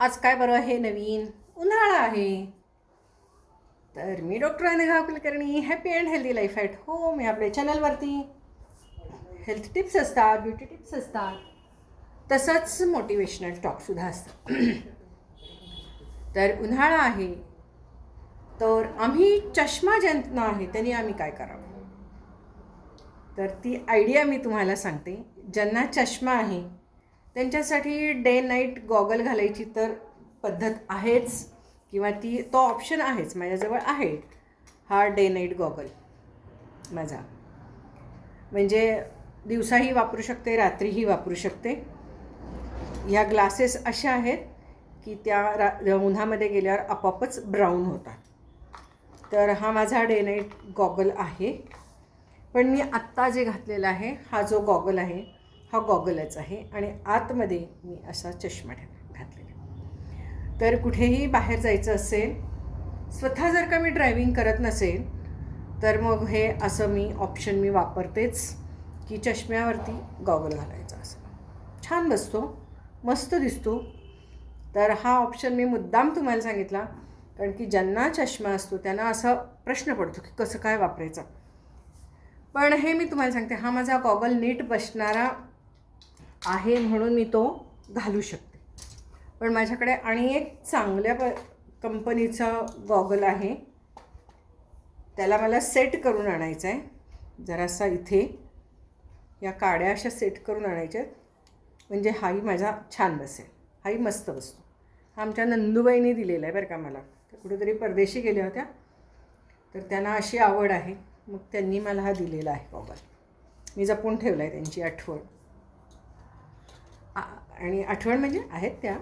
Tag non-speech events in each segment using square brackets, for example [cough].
आज काय बरं आहे नवीन? उन्हाळा आहे. तर मी doctor Anagha Kulkarni. Happy and healthy life at home या आपल्या चॅनलवरती हेल्थ टिप्स असतात ब्युटी टिप्स असतात. तसंच मोटिवेशनल टॉकसुद्धा असतात. तर उन्हाळा आहे. तर आम्ही चष्मा ज्यांना आहे त्यांनी आम्ही काय करावं? तर ती आयडिया मी तुम्हाला सांगते. ज्यांना चष्मा आहे त्यांच्यासाठी डे नाईट गॉगल घालायची तर पद्धत आहेच. किंवा ती तो ऑप्शन आहेच. माझ्याजवळ आहे हा डे नाईट गॉगल माझा. म्हणजे दिवसाही वापरू शकते रात्रीही वापरू शकते. ह्या ग्लासेस अशा आहेत की त्या रा उन्हामध्ये गेल्यावर आपोआपच ब्राऊन होतात. तर हा माझा डे नाईट गॉगल आहे. पण मी आत्ता जे घातलेला आहे हा जो गॉगल आहे हा गॉगलच आहे आणि आतमध्ये मी असा चष्मा ठेव घातलेला तर कुठेही बाहेर जायचं असेल स्वतः जर का मी ड्रायव्हिंग करत नसेल तर मग हे असं मी ऑप्शन मी वापरतेच की चष्म्यावरती गॉगल घालायचा असं. छान बसतो मस्त दिसतो. तर हा ऑप्शन मी मुद्दाम तुम्हाला सांगितला कारण की ज्यांना चष्मा असतो त्यांना असा प्रश्न पडतो की कसं काय वापरायचं. पण हे मी तुम्हाला सांगते हा माझा गॉगल नीट बसणारा आहे म्हणून मी तो घालू शकते. पण माझ्याकडे आणि एक चांगल्या प कंपनीचा गॉगल आहे. त्याला मला सेट करून आणायचं आहे जरासा इथे या काड्या अशा सेट करून आणायच्या म्हणजे हाही माझा छान बसेल. हाही मस्त बसतो. हा आमच्या नंदुबाईंनी दिलेला आहे बरं का मला. त्या कुठेतरी परदेशी गेल्या होत्या. तर त्यांना अशी आवड आहे. मग त्यांनी मला हा दिलेला आहे गॉगल. मी जपून ठेवला आहे त्यांची आठवण. आणि आठवण म्हणजे आहेत त्या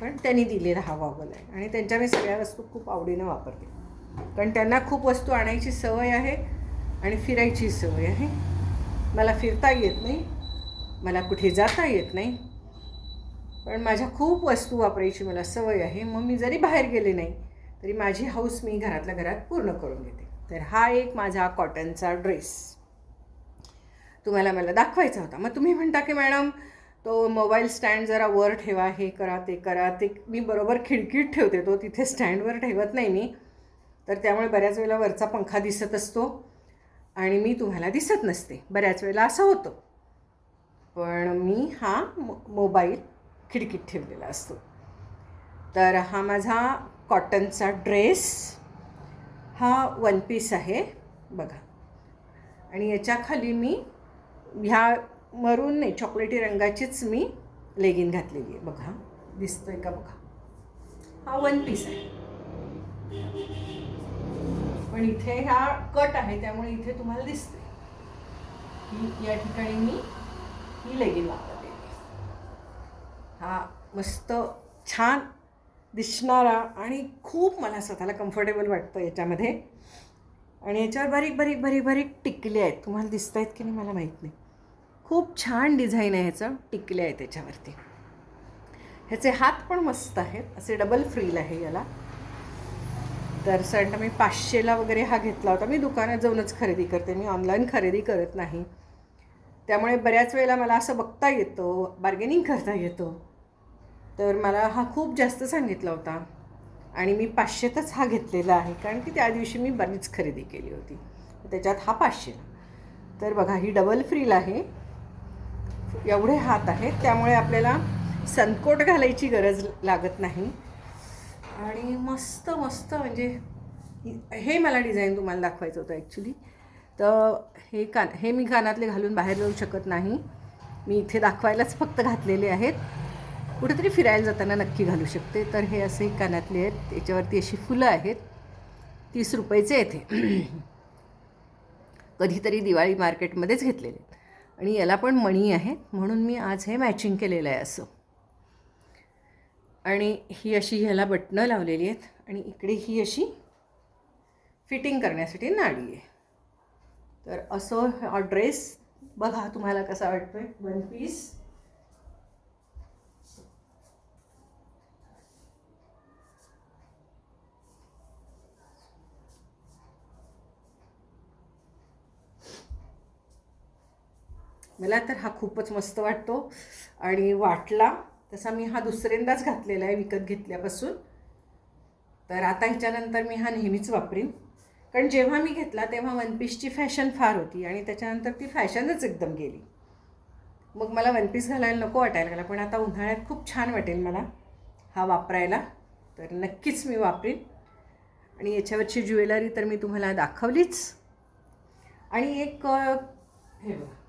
पण त्यांनी दिलेला हा गॉगल आहे. आणि त्यांच्या मी सगळ्या वस्तू खूप आवडीनं वापरते. कारण त्यांना खूप वस्तू आणायची सवय आहे आणि फिरायची सवय आहे. मला फिरता येत नाही मला कुठे जाता येत नाही पण माझ्या खूप वस्तू वापरायची मला सवय आहे. मग मी जरी बाहेर गेले नाही तरी माझी हाऊस मी घरातल्या घरात पूर्ण करून घेते. तर हा एक माझा कॉटनचा ड्रेस तुम्हाला मला दाखवायचा होता. मग तुम्ही म्हणता की मॅडम तो मोबाईल स्टँड जरा वर ठेवा हे करा ते करा. ते मी बरोबर खिडकीत ठेवते तो तिथे स्टँडवर ठेवत नाही मी. तर त्यामुळे बऱ्याच वेळेला वरचा पंखा दिसत असतो आणि मी तुम्हाला दिसत नसते. बऱ्याच वेळेला असं होतं. पण मी हा मो मोबाईल खिडकीत ठेवलेला असतो. तर हा माझा कॉटनचा ड्रेस हा वन पीस आहे. बघा. आणि याच्या खाली मी ह्या मरून नाही चॉकलेटी रंगाचीच मी लेगिन घातलेली आहे. बघा दिसतोय का बघा? हा वन पीस आहे. पण इथे हा कट आहे त्यामुळे इथे तुम्हाला दिसते की या ठिकाणी मी ही लेगिन वापरलेली हा मस्त छान दिसणारा आणि खूप मला स्वतःला कम्फर्टेबल वाटतं याच्यामध्ये. आणि याच्यावर बारीक बारीक बारीक बारीक टिकले आहेत. तुम्हाला दिसत आहेत की नाही मला माहीत नाही. खूप छान डिझाईन आहे ह्याचं टिकले आहे त्याच्यावरती. ह्याचे हात पण मस्त आहेत असे डबल फ्रील आहे याला. तर साधारणतः मी पाचशेला वगैरे हा घेतला होता. मी दुकानात जाऊनच खरेदी करते. मी ऑनलाईन खरेदी करत नाही. त्यामुळे बऱ्याच वेळेला मला असं बघता येतं बार्गेनिंग करता येतं. तर मला हा खूप जास्त सांगितला होता. आणि मी पाचशेतच हा घेतलेला आहे. कारण की त्या दिवशी मी बरीच खरेदी केली होती. त्याच्यात हा पाचशे तर बघा ही डबल फ्रील आहे. एवढे हात आहेत त्यामुळे आपल्याला सनकोट घालायची गरज लागत नाही. आणि मस्त मस्त म्हणजे हे मला डिझाईन तुम्हाला दाखवायचं होतं ॲक्च्युली तर हे कान हे मी कानातले घालून बाहेर जाऊ शकत नाही. मी इथे दाखवायलाच फक्त घातलेले आहेत. कुठेतरी फिरायला जाताना नक्की घालू शकते. तर हे असे कानातले आहेत. त्याच्यावरती अशी फुलं आहेत. तीस रुपयाचे येते [clears throat] कधीतरी दिवाळी मार्केटमध्येच घेतलेले आहेत. आणि याला पण मणी आहे. म्हणून मी आज हे मॅचिंग केलेलं आहे असं. आणि ही अशी ह्याला बटणं लावलेली आहेत. आणि इकडे ही अशी फिटिंग करण्यासाठी नाडी आहे. तर असं हा ड्रेस बघा तुम्हाला कसा वाटतोय? वन पीस मला तर हा खूपच मस्त वाटतो. आणि वाटला तसा मी हा दुसऱ्यांदाच घातलेला आहे विकत घेतल्यापासून. तर आता ह्याच्यानंतर मी हा नेहमीच वापरीन. कारण जेव्हा मी घेतला तेव्हा वन पीसची फॅशन फार होती आणि त्याच्यानंतर ती फॅशनच एकदम गेली. मग मला वन पीस घालायला नको वाटायला गेला पण आता उन्हाळ्यात खूप छान वाटेल मला हा वापरायला. तर नक्कीच मी वापरीन. आणि याच्यावरची ज्वेलरी तर मी तुम्हाला दाखवलीच. आणि एक हे बघा.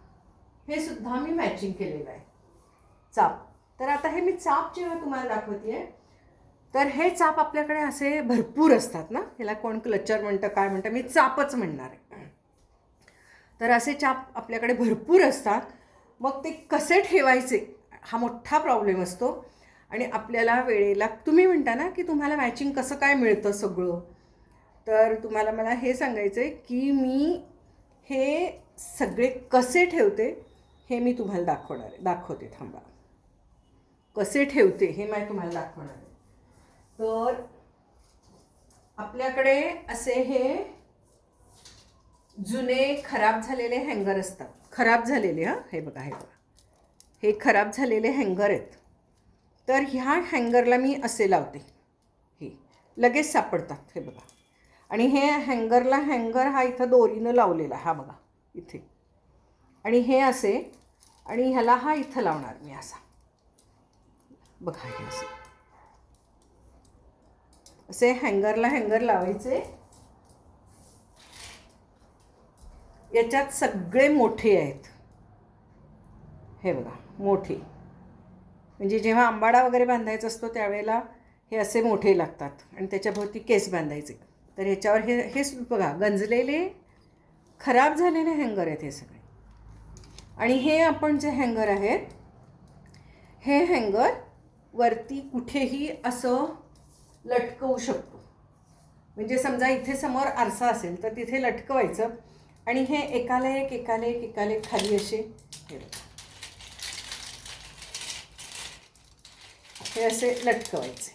हे सुद्धा मी मॅचिंग केलेलं आहे. चाप. तर आता हे मी चाप जेव्हा तुम्हाला दाखवते तर हे चाप आपल्याकडे असे भरपूर असतात ना? ह्याला कोण क्लचर म्हणतं काय म्हणतं? मी चापच म्हणणार आहे. तर असे चाप आपल्याकडे भरपूर असतात. मग ते कसे ठेवायचे हा मोठा प्रॉब्लेम असतो. आणि आपल्याला वेळेला तुम्ही म्हणता ना की तुम्हाला मॅचिंग कसं काय मिळतं सगळं? तर तुम्हाला मला हे सांगायचं आहे की मी हे सगळे कसे ठेवते हे मी तुम्हाला दाखवणार आहे. दाखवते थांबा. कसे ठेवते हे मी तुम्हाला दाखवणार आहे. तर आपल्याकडे असे हे जुने खराब झालेले हँगर असतात. खराब झालेले हां? हे बघा हे बघा. हे खराब झालेले हँगर आहेत. तर ह्या हँगरला मी असे लावते. हे. लगेच सापडतात हे बघा. आणि हे हँगरला हँगर हा इथं दोरीनं लावलेला हा बघा इथे. आणि हे असे आणि ह्याला हा इथं लावणार मी असा. बघा हे असे. असे हँगरला हँगर लावायचे. याच्यात सगळे मोठे आहेत. हे बघा मोठे. म्हणजे जेव्हा आंबाडा वगैरे बांधायचा असतो त्यावेळेला हे असे मोठे लागतात. आणि त्याच्याभोवती केस बांधायचे. तर ह्याच्यावर हे हे बघा गंजलेले खराब झालेले हँगर आहेत हे सगळे. आणि हे आपण जे हँगर आहेत हे हँगर वरती कुठेही असं लटकवू शकतो. म्हणजे समजा इथे समोर आरसा असेल तर तिथे लटकवायचं आणि हे एकाला एक एकाला एक एकाला एक खाली असे हे हे असे लटकवायचे.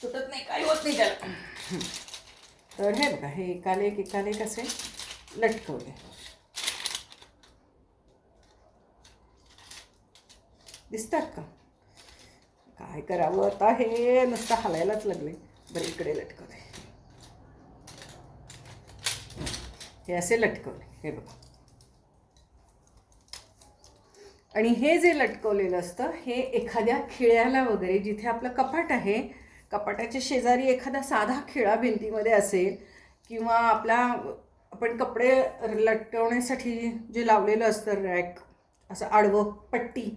तुटत नाही काही होत नाही त्याला. तर हे बघा हे एकाला एक एकाला एक असे लटकवले. दिसतात का? काय करावं आता हे? नुसतं हलायलाच लागले बरं इकडे लटकवले हे असे लटकवले. हे बघा. आणि हे जे लटकवलेलं असतं हे एखाद्या खिळ्याला वगैरे जिथे आपलं कपाट आहे कपाटाच्या शेजारी एखादा साधा खिळा भिंतीमध्ये असेल किंवा आपला आपण कपडे लटकवण्यासाठी जे लावलेलं असतं रॅक असं आडवं पट्टी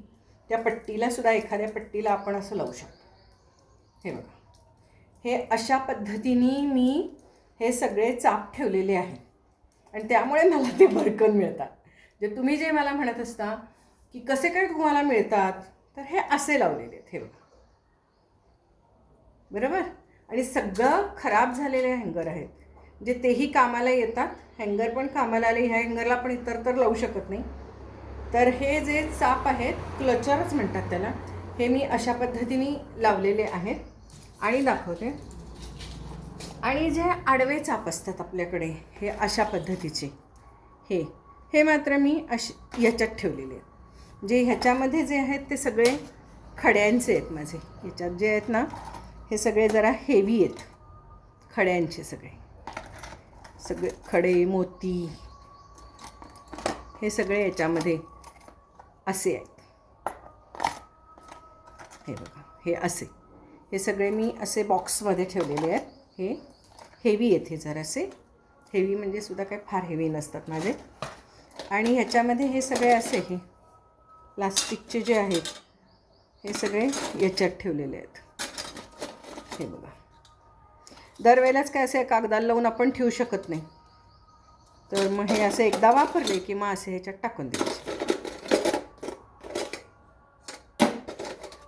त्या पट्टीला सुद्धा एखाद्या पट्टीला आपण असं लावू शकतो. हे बघा. हे अशा पद्धतीने मी हे सगळे चाप ठेवलेले आहेत. आणि त्यामुळे मला ते भरकन मिळतात. जे तुम्ही जे मला म्हणत असता की कसे काय तुम्हाला मिळतात तर हे असे लावलेले आहेत. हे बघा. बरोबर? आणि सगळं खराब झालेले हँगर आहेत. म्हणजे तेही कामाला येतात हँगर पण कामाला आले ह्या हँगरला आपण इतर तर लावू शकत नाही. तर हे जे चाप आहेत क्लचरच म्हणतात त्याला हे मी अशा पद्धतीने लावलेले आहेत आणि दाखवते. आणि जे आडवे चाप असतात आपल्याकडे हे अशा पद्धतीचे. हे हे मात्र मी अश ह्याच्यात ठेवलेले आहेत. जे ह्याच्यामध्ये जे आहेत ते सगळे खड्यांचे आहेत माझे. ह्याच्यात जे आहेत ना हे सगळे जरा हेवी आहेत. खड्यांचे सगळे. सगळे खडे मोती हे सगळे याच्यामध्ये असे आहेत. हे बघा हे असे. हे सगळे मी असे बॉक्समध्ये ठेवलेले आहेत. हे हेवी आहेत हे जरासे. हेवी म्हणजे सुद्धा काही फार हेवी नसतात माझे. आणि ह्याच्यामध्ये हे सगळे असे हे प्लास्टिकचे जे आहेत हे सगळे याच्यात ठेवलेले आहेत. हे बघा. दरवेळेलाच काय असे कागदाला लावून आपण ठेवू शकत नाही. तर मग हे असे एकदा वापरले की मग असे ह्याच्यात टाकून द्यायचे.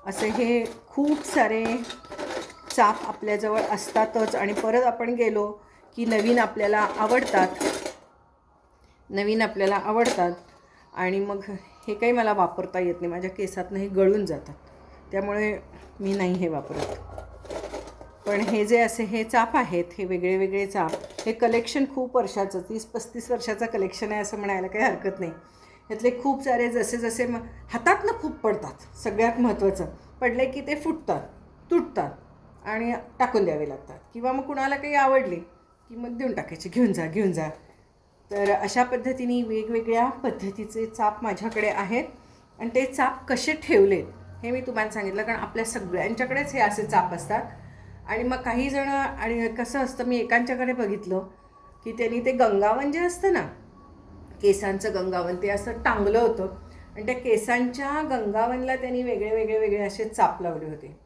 असे हे खूप सारे चाप आपल्याजवळ असतातच. आणि परत आपण गेलो की नवीन आपल्याला आवडतात. नवीन आपल्याला आवडतात. आणि मग हे काही मला वापरता येत नाही. माझ्या केसातनं हे गळून जातात. त्यामुळे मी नाही हे वापरत. पण हे जे असे हे चाप आहेत हे वेगळे वेगळे चाप हे कलेक्शन खूप वर्षाचं तीस पस्तीस वर्षाचं कलेक्शन आहे असं म्हणायला काही हरकत नाही. ह्यातले खूप सारे जसे जसे मग हातातनं खूप पडतात सगळ्यात महत्त्वाचं पडले की ते फुटतात तुटतात आणि टाकून द्यावे लागतात. किंवा मग कुणाला काही आवडले की मग देऊन टाकायचे घेऊन जा घेऊन जा. तर अशा पद्धतीने वेगवेगळ्या पद्धतीचे चाप माझ्याकडे आहेत. आणि ते चाप कसे ठेवलेत हे मी तुम्हाला सांगितलं कारण आपल्या सगळ्यांच्याकडेच हे असे चाप असतात. आणि मग काही जण आणि कसं असतं मी एकांच्याकडे बघितलं की त्यांनी ते गंगावन जे असतं ना केसांचं गंगावन ते असं टांगलं होतं. आणि त्या केसांच्या गंगावनला त्यांनी वेगळे वेगळे वेगळे असे चाप लावले होते.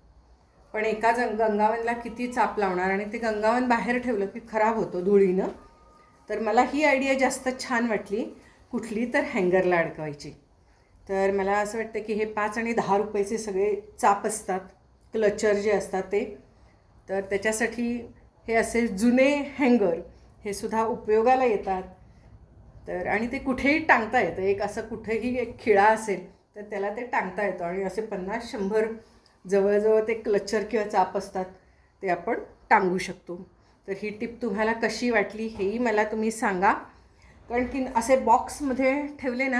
पण एका जंग गंगावनला किती चाप लावणार आणि ते गंगावन बाहेर ठेवलं की खराब होतो धुळीनं. तर मला ही आयडिया जास्त छान वाटली. कुठली तर हँगरला अडकवायची. तर मला असं वाटतं की हे पाच आणि दहा रुपयाचे सगळे चाप असतात. क्लचर जे असतात ते. तर त्याच्यासाठी हे असे जुने हँगर हे सुद्धा उपयोगाला येतात. तर आणि ते कुठेही टांगता येतं. एक असं कुठेही एक खिळा असेल तर त्याला ते टांगता येतं. आणि असे पन्नास शंभर जवळजवळ ते क्लचर किंवा चाप असतात ते आपण टांगू शकतो. तर ही टिप तुम्हाला कशी वाटली हेही मला तुम्ही सांगा. कारण की असे बॉक्समध्ये ठेवले ना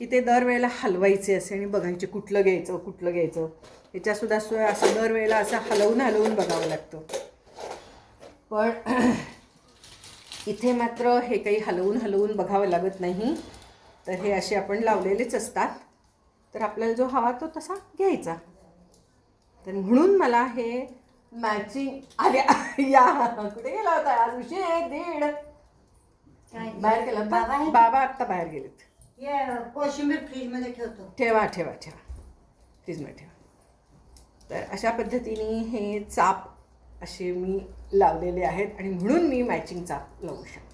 की ते दरवेळेला हलवायचे असे आणि बघायचे कुठलं घ्यायचं कुठलं घ्यायचं. ह्याच्यासुद्धा असं दरवेळेला असं हलवून हलवून बघावं लागतं. पण इथे मात्र हे काही हलवून हलवून बघावं लागत नाही. तर हे असे आपण लावलेलेच असतात. तर आपल्याला जो हवा तो तसा घ्यायचा. तर म्हणून मला हे मॅचिंग आल्या. या कुठे गेला होता? आज उशीर दीड बाहेर गेला बाबा आहे? बाबा आत्ता बाहेर गेलेत. हे कोशिंबीर फ्रीजमध्ये ठेवतो. ठेवा ठेवा ठेवा. फ्रीजमध्ये ठेवा. तर अशा पद्धतीने हे चाप असे मी लावलेले आहेत आणि म्हणून मी मॅचिंगचा लावू शकते.